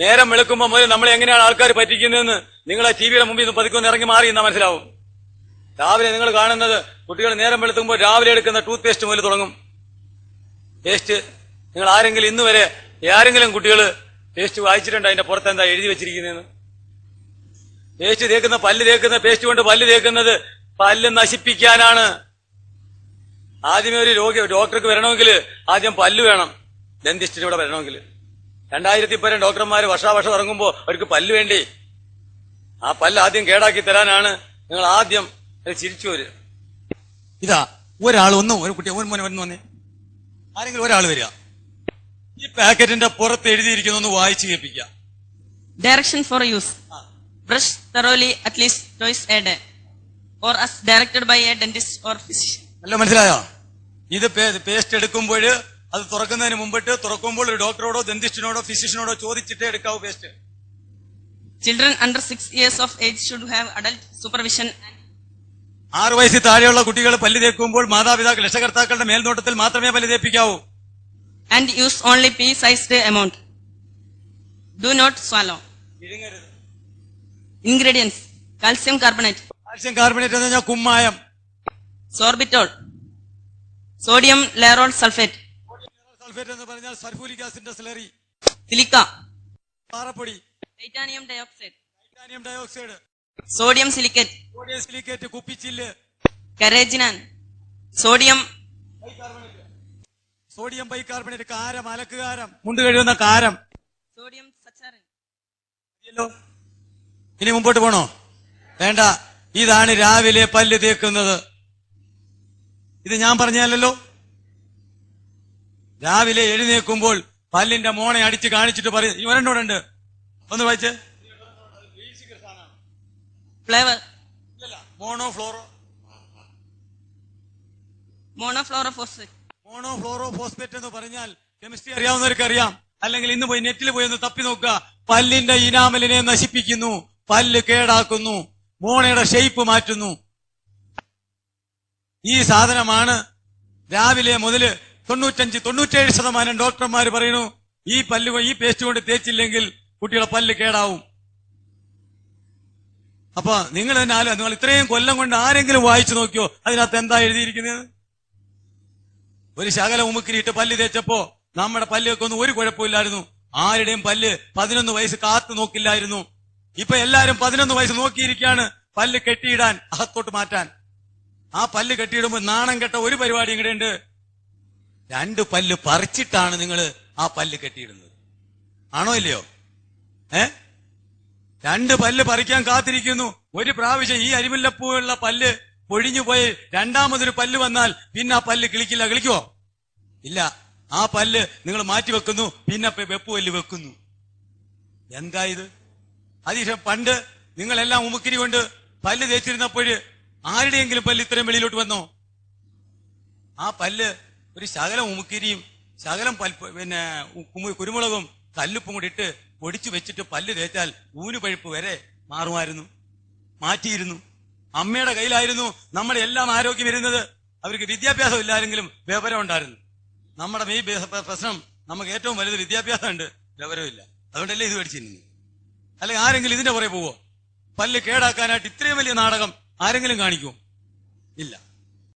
നേരം വെളുക്കുമ്പോൾ മുതൽ നമ്മളെ എങ്ങനെയാണ് ആൾക്കാർ പറ്റിക്കുന്നതെന്ന് നിങ്ങൾ ആ ടി വിയുടെ മുമ്പിൽ നിന്ന് പതുക്കെ ഒന്ന് ഇറങ്ങി മാറി എന്നാ മനസ്സിലാവും. രാവിലെ നിങ്ങൾ കാണുന്നത് കുട്ടികൾ നേരം വെളുത്തുമ്പോൾ രാവിലെ എടുക്കുന്ന ടൂത്ത് പേസ്റ്റ് മുതൽ തുടങ്ങും. പേസ്റ്റ് നിങ്ങൾ ആരെങ്കിലും ഇന്ന് വരെ ആരെങ്കിലും കുട്ടികൾ പേസ്റ്റ് വായിച്ചിട്ടുണ്ട്? അതിന്റെ പുറത്ത് എന്താ എഴുതി വെച്ചിരിക്കുന്നതെന്ന്? പേസ്റ്റ് തേക്കുന്ന പല്ല് തേക്കുന്ന പേസ്റ്റ് കൊണ്ട് പല്ല് തേക്കുന്നത് പല്ല് നശിപ്പിക്കാനാണ്. ആദ്യമേ ഒരു രോഗി ഡോക്ടർക്ക് വരണമെങ്കിൽ ആദ്യം പല്ല് വേണം. ഡെന്റിസ്റ്റിന് വരണമെങ്കിൽ. രണ്ടായിരത്തി പരം ഡോക്ടർമാർ വർഷാവർഷം ഇറങ്ങുമ്പോൾ അവർക്ക് പല്ല് വേണ്ടി. ആ പല്ല് ആദ്യം കേടാക്കി തരാനാണ് നിങ്ങൾ ആദ്യം ചിരിച്ചു വരിക. ഇതാ ഒരാൾ ഒന്നും ഒരു കുട്ടി ഒരു മോനെ വന്നു വന്നേ. ആരെങ്കിലും ഒരാൾ വരിക. ഈ പാക്കറ്റിന്റെ പുറത്ത് എഴുതിയിരിക്കുന്ന ഒന്ന് വായിച്ചു കേൾപ്പിക്കുക direction for use brush thoroughly at least a a or Or as by a dentist or or physician. നല്ല മനസ്സിലായോ? ഇത് പേസ്റ്റ് എടുക്കുമ്പോൾ അത് തുറക്കുന്നതിന് മുമ്പിട്ട് തുറക്കുമ്പോൾ ഒരു ഡോക്ടറോടോ ദന്തിസ്റ്റിനോടോ ഫിസിഷ്യനോടോ ചോദിച്ചിട്ടേ എടുക്കാവൂ paste under 6 years of age should have adult supervision and ആറു വയസ്സിൽ താഴെയുള്ള കുട്ടികൾ പല്ല് തേക്കുമ്പോൾ മാതാപിതാക്കൾ രക്ഷകർത്താക്കളുടെ മേൽനോട്ടത്തിൽ മാത്രമേ പല്ല് തേപ്പിക്കാവൂ. And use only pea sized amount do not swallow ingredients calcium carbonate calcium carbonate എന്ന് പറഞ്ഞാൽ കുമ്മായം. Sorbitol sodium lauryl sulfate, sulphate എന്ന് പറഞ്ഞാൽ സൾഫൂരിക് ആസിഡിന്റെ slurry. Silica. പാറപ്പൊടി. Titanium dioxide. Titanium dioxide. Sodium silicate. Sodium silicate കുപ്പിച്ചില്ല്. Carrageenan. Sodium. Sodium bicarbonate കാരം അലക്കുകാരം മുണ്ട് കഴിയുന്ന കാരം. Sodium saccharin. ഇനി മുമ്പോട്ട് പോണോ? വേണ്ട. ഇതാണ് രാവിലെ പല്ല് തേക്കുന്നത്. ഇത് ഞാൻ പറഞ്ഞല്ലോ രാവിലെ എഴുന്നേൽക്കുമ്പോൾ പല്ലിന്റെ മോണെ അടിച്ച് കാണിച്ചിട്ട് പറയും ഇവരെന്നോടുണ്ട് ഒന്ന് വായിച്ച്. Flavour. Mono fluoro mono fluoro phosphate mono fluoro phosphate എന്ന് പറഞ്ഞാൽ കെമിസ്ട്രി അറിയാവുന്നവർക്ക് അറിയാം. അല്ലെങ്കിൽ ഇന്ന് പോയി നെറ്റിൽ പോയി ഒന്ന് തപ്പി നോക്കുക. പല്ലിന്റെ ഇനാമലിനെ നശിപ്പിക്കുന്നു. പല്ല് കേടാക്കുന്നു. മോണയുടെ ഷെയ്പ്പ് മാറ്റുന്നു. ഈ സാധനമാണ് രാവിലെ മുതൽ തൊണ്ണൂറ്റഞ്ച് തൊണ്ണൂറ്റേഴ് ശതമാനം ഡോക്ടർമാർ പറയുന്നു ഈ പല്ല് ഈ പേസ്റ്റ് കൊണ്ട് തേച്ചില്ലെങ്കിൽ കുട്ടികളെ പല്ല് കേടാവും. അപ്പൊ നിങ്ങൾ തന്നെ ആലോ നിങ്ങൾ ഇത്രയും കൊല്ലം കൊണ്ട് ആരെങ്കിലും വായിച്ചു നോക്കിയോ? അതിനകത്ത് എന്താ എഴുതിയിരിക്കുന്നത്? ഒരു ശകല ഉമുക്കിരിയിട്ട് പല്ല് തേച്ചപ്പോ നമ്മുടെ പല്ലൊക്കെ ഒന്നും ഒരു കുഴപ്പമില്ലായിരുന്നു. ആരുടെയും പല്ല് പതിനൊന്ന് വയസ്സ് കാത്തു നോക്കില്ലായിരുന്നു. ഇപ്പൊ എല്ലാരും പതിനൊന്ന് വയസ്സ് നോക്കിയിരിക്കുകയാണ് പല്ല് കെട്ടിയിടാൻ അകത്തോട്ട് മാറ്റാൻ. ആ പല്ല് കെട്ടിയിടുമ്പോ നാണം കെട്ട ഒരു പരിപാടി ഇങ്ങടെ ഉണ്ട്. രണ്ട് പല്ല് പറിച്ചിട്ടാണ് നിങ്ങൾ ആ പല്ല് കെട്ടിയിടുന്നത്. ആണോ ഇല്ലയോ? ഏ? രണ്ട് പല്ല് പറിക്കാൻ കാത്തിരിക്കുന്നു. ഒരു പ്രാവശ്യം ഈ അരിമുല്ലപ്പൂവുള്ള പല്ല് പൊഴിഞ്ഞു പോയി രണ്ടാമതൊരു പല്ല് വന്നാൽ പിന്നെ ആ പല്ല് കിളിക്കില്ല കിളിക്കുവോ? ഇല്ല. ആ പല്ല് നിങ്ങൾ മാറ്റി വെക്കുന്നു പിന്നെ വെപ്പ് പല്ല് വെക്കുന്നു. എന്താ ഇത്? അതിശം പണ്ട് നിങ്ങളെല്ലാം ഉമുക്കിരി കൊണ്ട് പല്ല് തേച്ചിരുന്നപ്പോഴ് ആരുടെയെങ്കിലും പല്ല് ഇത്രയും വെളിയിലോട്ട് വന്നോ? ആ പല്ല് ഒരു ശകലം ഉമുക്കിരിയും ശകലം പൽ പിന്നെ കുരുമുളകും കല്ലുപ്പും കൂടി ഇട്ട് പൊടിച്ചു വെച്ചിട്ട് പല്ല് തേച്ചാൽ ഊനുപഴുപ്പ് വരെ മാറുമായിരുന്നു മാറ്റിയിരുന്നു. അമ്മയുടെ കയ്യിലായിരുന്നു നമ്മുടെ എല്ലാം ആരോഗ്യം ഇരുന്നത്. അവർക്ക് വിദ്യാഭ്യാസം ഇല്ലായിരുന്നെങ്കിലും വിവരം ഉണ്ടായിരുന്നു. നമ്മുടെ ഈ പ്രശ്നം നമുക്ക് ഏറ്റവും വലുത് വിദ്യാഭ്യാസമുണ്ട് വിവരമില്ല അതുകൊണ്ടല്ലേ ഇത് മേടിച്ചിരുന്നു അല്ലെങ്കിൽ ആരെങ്കിലും ഇതിന്റെ പുറകെ പോവോ? പല്ല് കേടാക്കാനായിട്ട് ഇത്രയും വലിയ നാടകം ആരെങ്കിലും കാണിക്കുമോ ഇല്ല.